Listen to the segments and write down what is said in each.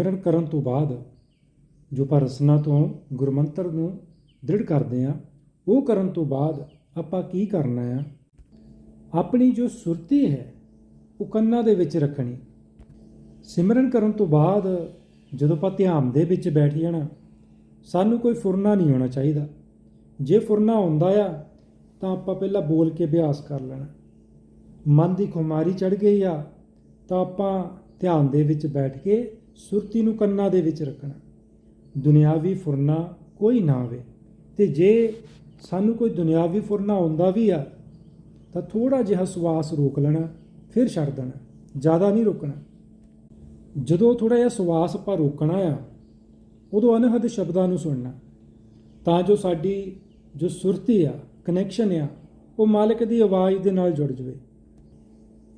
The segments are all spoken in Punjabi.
ਸਿਮਰਨ ਕਰਨ ਤੋਂ ਬਾਅਦ ਜੋ ਆਪਾਂ ਰਸਨਾ ਤੋਂ ਗੁਰਮੰਤਰ ਨੂੰ ਦ੍ਰਿੜ ਕਰਦੇ ਆ ਉਹ ਕਰਨ ਤੋਂ ਬਾਅਦ ਆਪਾਂ ਕੀ ਕਰਨਾ ਆ ਆਪਣੀ ਜੋ ਸੁਰਤੀ ਹੈ, ਉਹ ਕੰਨਾਂ ਦੇ ਵਿੱਚ ਰੱਖਣੀ। ਸਿਮਰਨ ਕਰਨ ਤੋਂ ਬਾਅਦ ਜਦੋਂ ਆਪਾਂ ਧਿਆਨ ਦੇ ਵਿੱਚ ਬੈਠ ਜਾਣਾ, ਸਾਨੂੰ ਕੋਈ ਫੁਰਨਾ ਨਹੀਂ ਹੋਣਾ ਚਾਹੀਦਾ। ਜੇ ਫੁਰਨਾ ਹੁੰਦਾ ਆ, ਤਾਂ ਆਪਾਂ ਪਹਿਲਾਂ ਬੋਲ ਕੇ ਅਭਿਆਸ ਕਰ ਲੈਣਾ। ਮਨ ਦੀ ਖੁਮਾਰੀ ਚੜ ਗਈ ਆ, ਤਾਂ ਆਪਾਂ ਧਿਆਨ ਦੇ ਵਿੱਚ ਬੈਠ ਕੇ ਸੁਰਤੀ ਨੂੰ ਕੰਨਾਂ ਦੇ ਵਿੱਚ ਰੱਖਣਾ। ਦੁਨਿਆਵੀ ਫੁਰਨਾ ਕੋਈ ਨਾ ਆਵੇ। ਤੇ ਜੇ ਸਾਨੂੰ ਕੋਈ ਦੁਨਿਆਵੀ ਫੁਰਨਾ ਆਉਂਦਾ ਵੀ ਆ, ਤਾਂ ਥੋੜਾ ਜਿਹਾ ਸਵਾਸ ਰੋਕ ਲੈਣਾ, ਫਿਰ ਛੱਡ ਦੇਣਾ, ਜ਼ਿਆਦਾ ਨਹੀਂ ਰੋਕਣਾ। ਜਦੋਂ ਥੋੜਾ ਜਿਹਾ ਸਵਾਸ ਆਪਾਂ ਰੋਕਣਾ ਆ, ਉਦੋਂ ਅਨਹਦ ਸ਼ਬਦਾਂ ਨੂੰ ਸੁਣਨਾ। ਤਾਂ ਜੋ ਸਾਡੀ ਜੋ ਸੁਰਤੀ ਆ ਕਨੈਕਸ਼ਨ ਆ, ਉਹ ਮਾਲਕ ਦੀ ਆਵਾਜ਼ ਦੇ ਨਾਲ ਜੁੜ ਜਵੇ।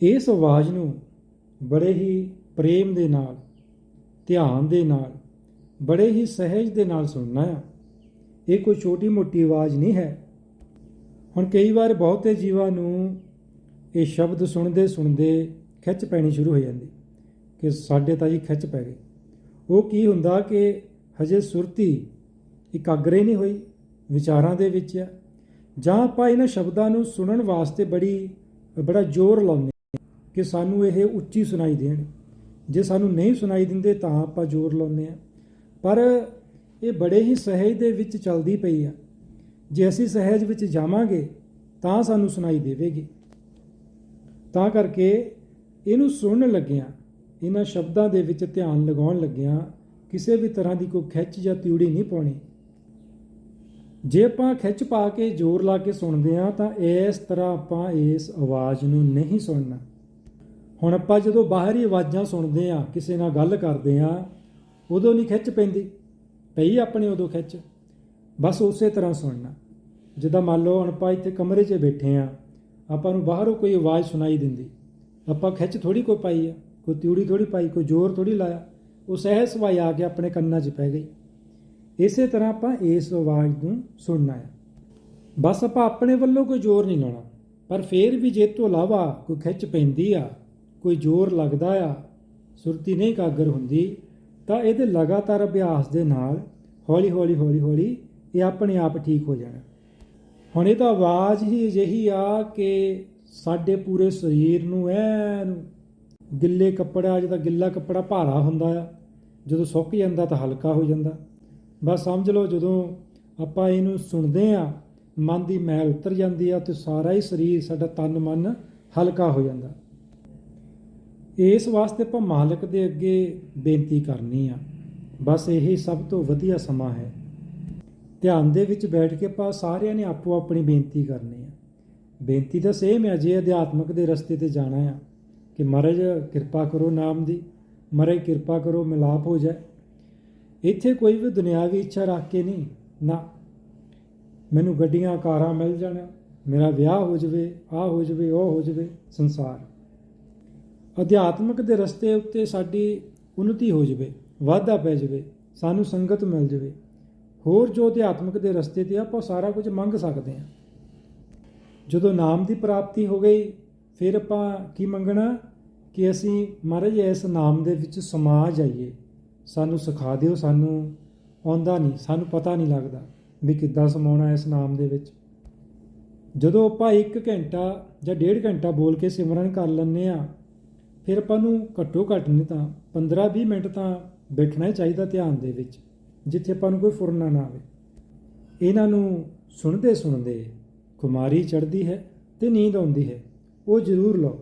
ਇਸ ਆਵਾਜ਼ ਨੂੰ ਬੜੇ ਹੀ ਪ੍ਰੇਮ ਦੇ ਨਾਲ ਧਿਆਨ ਦੇ ਨਾਲ, ਬੜੇ ਹੀ ਸਹਿਜ ਦੇ ਨਾਲ ਸੁਣਨਾ ਆ। ਇਹ ਕੋਈ ਛੋਟੀ ਮੋਟੀ ਆਵਾਜ਼ ਨਹੀਂ ਹੈ। ਹੁਣ ਕਈ ਵਾਰ ਬਹੁਤੇ ਜੀਵਾਂ ਨੂੰ ਇਹ ਸ਼ਬਦ ਸੁਣਦੇ ਸੁਣਦੇ ਖਿੱਚ ਪੈਣੀ ਸ਼ੁਰੂ ਹੋ ਜਾਂਦੀ ਕਿ ਸਾਡੇ ਤਾਂ ਜੀ ਖਿੱਚ ਪੈ ਗਈ ਉਹ ਕੀ ਹੁੰਦਾ ਕਿ ਹਜੇ ਸੁਰਤੀ ਇਕਾਗਰੇ ਨਹੀਂ ਹੋਈ, ਵਿਚਾਰਾਂ ਦੇ ਵਿੱਚ ਆ। ਜਾਂ ਆਪਾਂ ਇਹਨਾਂ ਸ਼ਬਦਾਂ ਨੂੰ ਸੁਣਨ ਵਾਸਤੇ ਬੜੀ, ਬੜਾ ਜ਼ੋਰ ਲਾਉਂਦੇ ਕਿ ਸਾਨੂੰ ਇਹ ਉੱਚੀ ਸੁਣਾਈ ਦੇਣ। ਜੇ ਸਾਨੂੰ ਨਹੀਂ ਸੁਣਾਈ ਦਿੰਦੇ ਤਾਂ ਆਪਾਂ ਜ਼ੋਰ ਲਾਉਂਦੇ ਆ ਪਰ ਇਹ ਬੜੇ ਹੀ ਸਹਿਜ ਦੇ ਵਿੱਚ ਚੱਲਦੀ ਪਈ ਆ। ਜੇ ਅਸੀਂ ਸਹਿਜ ਵਿੱਚ ਜਾਵਾਂਗੇ, ਤਾਂ ਸਾਨੂੰ ਸੁਣਾਈ ਦੇਵੇਗੀ। ਤਾਂ ਕਰਕੇ ਇਹਨੂੰ ਸੁਣਨ ਲੱਗਿਆਂ, ਇਹਨਾਂ ਸ਼ਬਦਾਂ ਦੇ ਵਿੱਚ ਧਿਆਨ ਲਗਾਉਣ ਲੱਗਿਆਂ, ਕਿਸੇ ਵੀ ਤਰ੍ਹਾਂ ਦੀ ਕੋਈ ਖਿੱਚ ਜਾਂ ਤਿਉੜੀ ਨਹੀਂ ਪਾਉਣੀ। ਜੇ ਆਪਾਂ ਖਿੱਚ ਪਾ ਕੇ ਜ਼ੋਰ ਲਾ ਕੇ ਸੁਣਦੇ ਆ ਤਾਂ ਇਸ ਤਰ੍ਹਾਂ ਆਪਾਂ ਇਸ ਆਵਾਜ਼ ਨੂੰ ਨਹੀਂ ਸੁਣਨਾ। ਹੁਣ ਆਪਾਂ ਜਦੋਂ ਬਾਹਰੀ ਆਵਾਜ਼ਾਂ ਸੁਣਦੇ ਆ ਕਿਸੇ ਨਾਲ ਗੱਲ ਕਰਦੇ ਆ ਉਦੋਂ ਨਹੀਂ ਖਿੱਚ ਪੈਂਦੀ। ਪਈ ਆਪਣੇ ਉਦੋਂ ਖਿੱਚ। ਬਸ ਉਸੇ ਤਰ੍ਹਾਂ ਸੁਣਨਾ। ਜਿੱਦਾਂ ਮੰਨ ਲਓ ਹੁਣ ਆਪਾਂ ਇੱਥੇ ਕਮਰੇ 'ਚ ਬੈਠੇ ਆ ਆਪਾਂ ਨੂੰ ਬਾਹਰੋਂ ਕੋਈ ਆਵਾਜ਼ ਸੁਣਾਈ ਦਿੰਦੀ। ਆਪਾਂ ਖਿੱਚ ਥੋੜੀ ਕੋਈ ਪਾਈ ਆ, ਕੋਈ ਤਿਉੜੀ ਥੋੜੀ ਪਾਈ, ਕੋਈ ਜ਼ੋਰ ਥੋੜੀ ਲਾਇਆ, ਉਹ ਸਹਿਜ ਸਵਾਈ ਆ ਕੇ ਆਪਣੇ ਕੰਨਾਂ 'ਚ ਪੈ ਗਈ। ਇਸੇ ਤਰ੍ਹਾਂ ਆਪਾਂ ਇਸ ਆਵਾਜ਼ ਨੂੰ ਸੁਣਨਾ ਹੈ ਬਸ ਆਪਾਂ ਆਪਣੇ ਵੱਲੋਂ ਕੋਈ ਜ਼ੋਰ ਨਹੀਂ ਲਾਉਣਾ। ਪਰ ਫੇਰ ਵੀ ਜੇ ਤੋਂ ਇਲਾਵਾ ਕੋਈ ਖਿੱਚ ਪੈਂਦੀ ਆ ਕੋਈ ਜ਼ੋਰ ਲੱਗਦਾ ਆ, ਸੁਰਤੀ ਨਹੀਂ ਕਾਗਰ ਹੁੰਦੀ, ਤਾਂ ਇਹਦੇ ਲਗਾਤਾਰ ਅਭਿਆਸ ਦੇ ਨਾਲ ਹੌਲੀ ਹੌਲੀ ਹੌਲੀ ਹੌਲੀ ਇਹ ਆਪਣੇ ਆਪ ਠੀਕ ਹੋ ਜਾਣਾ। ਹੁਣ ਇਹ ਤਾਂ ਆਵਾਜ਼ ਹੀ ਅਜਿਹੀ ਆ ਕਿ ਸਾਡੇ ਪੂਰੇ ਸਰੀਰ ਨੂੰ ਐਨ ਗਿੱਲੇ ਕੱਪੜਾ ਜਿਹਦਾ ਗਿੱਲਾ ਕੱਪੜਾ ਭਾਰਾ ਹੁੰਦਾ ਆ, ਜਦੋਂ ਸੁੱਕ ਜਾਂਦਾ ਤਾਂ ਹਲਕਾ ਹੋ ਜਾਂਦਾ। ਬਸ ਸਮਝ ਲਓ ਜਦੋਂ ਆਪਾਂ ਇਹਨੂੰ ਸੁਣਦੇ ਆ, ਮਨ ਦੀ ਮੈਲ ਉਤਰ ਜਾਂਦੀ ਆ ਤੇ ਸਾਰਾ ਹੀ ਸਰੀਰ, ਸਾਡਾ ਤਨ ਮਨ ਹਲਕਾ ਹੋ ਜਾਂਦਾ। ਇਸ ਵਾਸਤੇ ਆਪਾਂ ਮਾਲਕ ਦੇ ਅੱਗੇ ਬੇਨਤੀ ਕਰਨੀ ਆ। ਬਸ ਇਹ ਸਭ ਤੋਂ ਵਧੀਆ ਸਮਾਂ ਹੈ। ਧਿਆਨ ਦੇ ਵਿੱਚ ਬੈਠ ਕੇ ਆਪਾਂ ਸਾਰਿਆਂ ਨੇ ਆਪੋ ਆਪਣੀ ਬੇਨਤੀ ਕਰਨੀ ਆ। ਬੇਨਤੀ ਤਾਂ ਸੇਮ ਹੈ ਜੇ ਅਧਿਆਤਮਕ ਦੇ ਰਸਤੇ ਤੇ ਜਾਣਾ ਆ ਕਿ ਮਹਾਰਾਜ ਕਿਰਪਾ ਕਰੋ ਨਾਮ ਦੀ, ਮਹਾਰਾਜ ਕਿਰਪਾ ਕਰੋ ਮਿਲਾਪ ਹੋ ਜਾਏ। ਇੱਥੇ ਕੋਈ ਵੀ ਦੁਨਿਆਵੀ ਇੱਛਾ ਰੱਖ ਕੇ ਨਹੀਂ, ਨਾ। ਮੈਨੂੰ ਗੱਡੀਆਂ, ਕਾਰਾਂ ਮਿਲ ਜਾਣ, ਮੇਰਾ ਵਿਆਹ ਹੋ ਜਾਵੇ ਆ ਹੋ ਜਾਵੇ, ਉਹ ਹੋ ਜਾਵੇ, ਸੰਸਾਰ। ਅਧਿਆਤਮਕ ਦੇ ਰਸਤੇ ਉੱਤੇ ਸਾਡੀ ਉન્નਤੀ ਹੋ ਜਾਵੇ, ਵਾਧਾ ਪੈ ਜਾਵੇ, ਸਾਨੂੰ ਸੰਗਤ ਮਿਲ ਜਾਵੇ। ਹੋਰ ਜੋ ਅਧਿਆਤਮਕ ਦੇ ਰਸਤੇ ਤੇ ਆਪਾਂ ਸਾਰਾ ਕੁਝ ਮੰਗ ਸਕਦੇ ਹਾਂ। ਜਦੋਂ ਨਾਮ ਦੀ ਪ੍ਰਾਪਤੀ ਹੋ ਗਈ, ਫਿਰ ਆਪਾਂ ਕੀ ਮੰਗਣਾ? ਕਿ ਅਸੀਂ ਮਹਾਰਾਜ ਇਸ ਨਾਮ ਦੇ ਵਿੱਚ ਸਮਾ ਜਾਈਏ। ਸਾਨੂੰ ਸਿਖਾ ਦਿਓ, ਸਾਨੂੰ ਆਉਂਦਾ ਨਹੀਂ, ਸਾਨੂੰ ਪਤਾ ਨਹੀਂ ਲੱਗਦਾ ਵੀ ਕਿੱਦਾਂ ਸਮਾਉਣਾ ਇਸ ਨਾਮ ਦੇ ਵਿੱਚ। ਜਦੋਂ ਆਪਾਂ 1 ਘੰਟਾ ਜਾਂ 1.5 ਘੰਟਾ ਬੋਲ ਕੇ ਸਿਮਰਨ ਕਰ ਲੈਂਦੇ ਆ ਫਿਰ ਆਪਾਂ ਨੂੰ ਘੱਟੋ ਘੱਟ ਨਹੀਂ ਤਾਂ 15-20 ਮਿੰਟ ਤਾਂ ਬੈਠਣਾ ਹੀ ਚਾਹੀਦਾ ਧਿਆਨ ਦੇ ਵਿੱਚ, ਜਿੱਥੇ ਆਪਾਂ ਨੂੰ ਕੋਈ ਫੁਰਨਾ ਨਾ ਆਵੇ। ਇਹਨਾਂ ਨੂੰ ਸੁਣਦੇ ਸੁਣਦੇ ਕੁਮਾਰੀ ਚੜਦੀ ਹੈ ਤੇ ਨੀਂਦ ਆਉਂਦੀ ਹੈ, ਉਹ ਜ਼ਰੂਰ ਲਓ।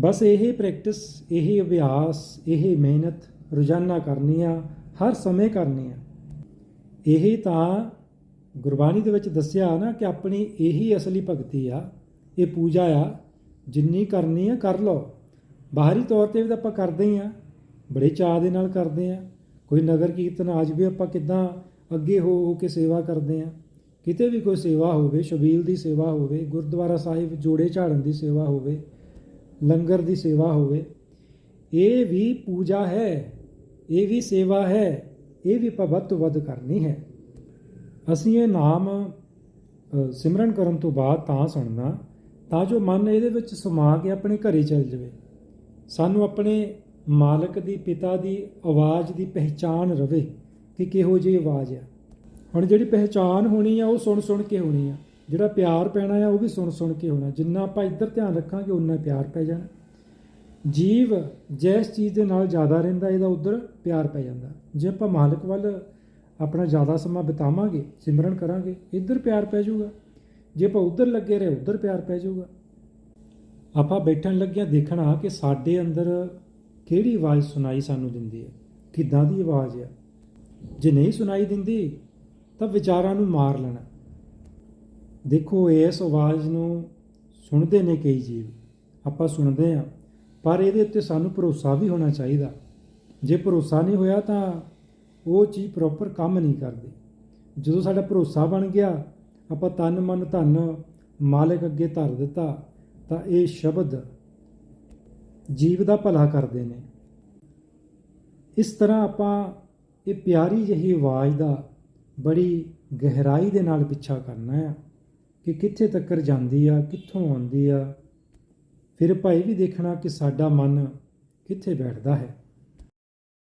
ਬਸ ਇਹ ਪ੍ਰੈਕਟਿਸ ਇਹ ਅਭਿਆਸ, ਇਹ ਮਿਹਨਤ ਰੋਜ਼ਾਨਾ ਕਰਨੀ ਆ, ਹਰ ਸਮੇਂ ਕਰਨੀ ਆ। ਇਹ ਤਾਂ ਗੁਰਬਾਣੀ ਦੇ ਵਿੱਚ ਦੱਸਿਆ ਨਾ ਕਿ ਆਪਣੀ ਇਹੀ ਅਸਲੀ ਭਗਤੀ ਆ, ਇਹ ਪੂਜਾ ਆ, ਜਿੰਨੀ ਕਰਨੀ ਆ ਕਰ ਲਓ। ਬਾਹਰੀ ਤੌਰ ਤੇ ਵੀ ਤਾਂ ਆਪਾਂ ਕਰਦੇ ਹੀ ਆ, ਬੜੇ ਚਾਅ ਦੇ ਨਾਲ ਕਰਦੇ ਆ। ਕੋਈ ਨਗਰ ਕੀਰਤਨ, ਅੱਜ ਵੀ ਆਪਾਂ ਕਿੱਦਾਂ ਅੱਗੇ ਹੋ ਹੋ ਕੇ ਸੇਵਾ ਕਰਦੇ ਆ। ਕਿਤੇ ਵੀ ਕੋਈ ਸੇਵਾ ਹੋਵੇ, ਸ਼ਬੀਲ ਦੀ ਸੇਵਾ ਹੋਵੇ, ਗੁਰਦੁਆਰਾ ਸਾਹਿਬ ਜੋੜੇ ਝਾੜਨ ਦੀ ਸੇਵਾ ਹੋਵੇ, ਲੰਗਰ ਦੀ ਸੇਵਾ ਹੋਵੇ, ਇਹ ਵੀ ਪੂਜਾ ਹੈ, ਇਹ ਵੀ ਸੇਵਾ ਹੈ, ਇਹ ਵੀ ਆਪਾਂ ਵੱਧ ਤੋਂ ਵੱਧ ਕਰਨੀ ਹੈ। ਅਸੀਂ ਇਹ ਨਾਮ ਸਿਮਰਨ ਕਰਨ ਤੋਂ ਬਾਅਦ ਤਾਂ ਸੁਣਨਾ, ਤਾਂ ਜੋ ਮਨ ਇਹਦੇ ਵਿੱਚ ਸਮਾ ਕੇ ਆਪਣੇ ਘਰੇ ਚਲ ਜਾਵੇ। ਸਾਨੂੰ ਆਪਣੇ ਮਾਲਕ ਦੀ, ਪਿਤਾ ਦੀ ਆਵਾਜ਼ ਦੀ ਪਹਿਚਾਨ ਰਵੇ ਕਿ ਕਿਹੋ ਜਿਹੀ ਆਵਾਜ਼ ਆ। ਹੁਣ ਜਿਹੜੀ ਪਹਿਚਾਨ ਹੋਣੀ ਆ, ਉਹ ਸੁਣ ਸੁਣ ਕੇ ਹੋਣੀ ਆ। ਜਿਹੜਾ ਪਿਆਰ ਪੈਣਾ ਆ, ਉਹ ਵੀ ਸੁਣ ਸੁਣ ਕੇ ਹੋਣਾ। ਜਿੰਨਾ ਆਪਾਂ ਇੱਧਰ ਧਿਆਨ ਰੱਖਾਂਗੇ ਉਨਾ ਪਿਆਰ ਪੈ ਜਾਣਾ। ਜੀਵ ਜਿਸ ਚੀਜ਼ ਦੇ ਨਾਲ ਜ਼ਿਆਦਾ ਰਹਿੰਦਾ, ਇਹਦਾ ਉਧਰ ਪਿਆਰ ਪੈ ਜਾਂਦਾ। ਜੇ ਆਪਾਂ ਮਾਲਕ ਵੱਲ ਆਪਣਾ ਜ਼ਿਆਦਾ ਸਮਾਂ ਬਿਤਾਵਾਂਗੇ, ਸਿਮਰਨ ਕਰਾਂਗੇ, ਇੱਧਰ ਪਿਆਰ ਪੈ ਜਾਊਗਾ। ਜੇ ਆਪਾਂ ਉਧਰ ਲੱਗੇ ਰਹੇ, ਉਧਰ ਪਿਆਰ ਪੈ ਜਾਊਗਾ। ਆਪਾਂ ਬੈਠਣ ਲੱਗਿਆ ਦੇਖਣਾ ਕਿ ਸਾਡੇ ਅੰਦਰ ਕਿਹੜੀ ਆਵਾਜ਼ ਸੁਣਾਈ ਸਾਨੂੰ ਦਿੰਦੀ ਹੈ, ਕਿੱਦਾਂ ਦੀ ਆਵਾਜ਼ ਹੈ। ਜੇ ਨਹੀਂ ਸੁਣਾਈ ਦਿੰਦੀ, ਤਾਂ ਵਿਚਾਰਾਂ ਨੂੰ ਮਾਰ ਲੈਣਾ। ਦੇਖੋ, ਇਸ ਆਵਾਜ਼ ਨੂੰ ਸੁਣਦੇ ਨੇ ਕਈ ਜੀਵ, ਆਪਾਂ ਸੁਣਦੇ ਆ ਪਰ ਇਹਦੇ ਉੱਤੇ ਸਾਨੂੰ ਭਰੋਸਾ ਵੀ ਹੋਣਾ ਚਾਹੀਦਾ। ਜੇ ਭਰੋਸਾ ਨਹੀਂ ਹੋਇਆ ਤਾਂ ਉਹ ਚੀਜ਼ ਪ੍ਰੋਪਰ ਕੰਮ ਨਹੀਂ ਕਰਦੀ। ਜਦੋਂ ਸਾਡਾ ਭਰੋਸਾ ਬਣ ਗਿਆ, ਆਪਾਂ ਤਨ ਮਨ ਧਨ ਮਾਲਕ ਅੱਗੇ ਧਰ ਦਿੱਤਾ ਤਾਂ ਇਹ ਸ਼ਬਦ ਜੀਵ ਦਾ ਭਲਾ ਕਰਦੇ ਨੇ। ਇਸ ਤਰ੍ਹਾਂ ਆਪਾਂ ਇਹ ਪਿਆਰੀ ਜਿਹੀ ਆਵਾਜ਼ ਦਾ ਬੜੀ ਗਹਿਰਾਈ ਦੇ ਨਾਲ ਪਿੱਛਾ ਕਰਨਾ ਹੈ ਕਿ ਕਿੱਥੇ ਤੱਕ ਜਾਂਦੀ ਆ, ਕਿੱਥੋਂ ਆਉਂਦੀ ਆ। ਫਿਰ ਭਾਈ ਵੀ ਦੇਖਣਾ ਕਿ ਸਾਡਾ ਮਨ ਕਿੱਥੇ ਬੈਠਦਾ ਹੈ।